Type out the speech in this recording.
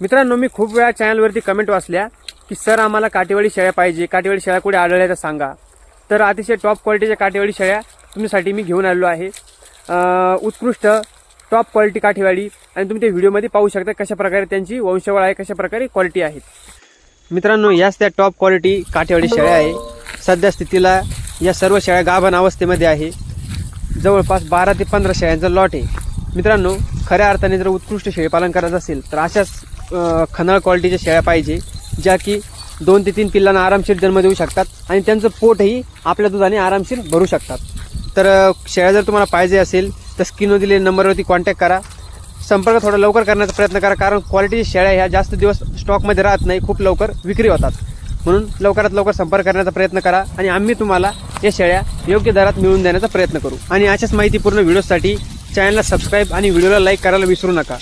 मित्रांनो मी खूप वेळा चॅनलवरती कमेंट वाचल्या की सर आम्हाला काटेवाडी शेळ्या पाहिजे. काटेवाडी शेळ्या कुठे आढळल्या तर सांगा. तर अतिशय टॉप क्वालिटीच्या काटेवाडी शेळ्या तुमच्यासाठी मी घेऊन आलेलो आहे. उत्कृष्ट टॉप क्वालिटी काठेवाडी. आणि तुम्ही ते व्हिडिओमध्ये पाहू शकता कशा प्रकारे त्यांची वंशवळ आहे कशा प्रकारे क्वालिटी आहे. मित्रांनो याच त्या टॉप क्वालिटी काठेवाडी शेळ्या आहे. सध्या स्थितीला या सर्व शेळ्या गाभण अवस्थेमध्ये आहे. जवळपास बारा ते पंधरा शेळ्यांचा लॉट आहे. मित्रांनो खऱ्या अर्थाने जर उत्कृष्ट शेळीपालन करायचं असेल तर अशाच खनाळ क्वालिटीच्या शेळ्या पाहिजे ज्या की दोन ते तीन पिल्लांना आरामशीर जन्म देऊ शकतात आणि त्यांचं पोटही आपल्या दुधाने आरामशीर भरू शकतात. तर शेळ्या जर तुम्हाला पाहिजे असेल तर स्क्रीनवर दिलेल्या नंबरवरती कॉन्टॅक्ट करा. संपर्क थोडा लवकर करण्याचा प्रयत्न करा कारण क्वालिटीच्या शेळ्या ह्या जास्त दिवस स्टॉकमध्ये राहत नाही खूप लवकर विक्री होतात. म्हणून लवकरात लवकर संपर्क करण्याचा प्रयत्न करा आणि आम्ही तुम्हाला या शेळ्या योग्य दरात मिळवून देण्याचा प्रयत्न करू. आणि अशाच माहितीपूर्ण व्हिडिओसाठी चॅनलला सबस्क्राईब आणि व्हिडिओला लाईक करायला विसरू नका.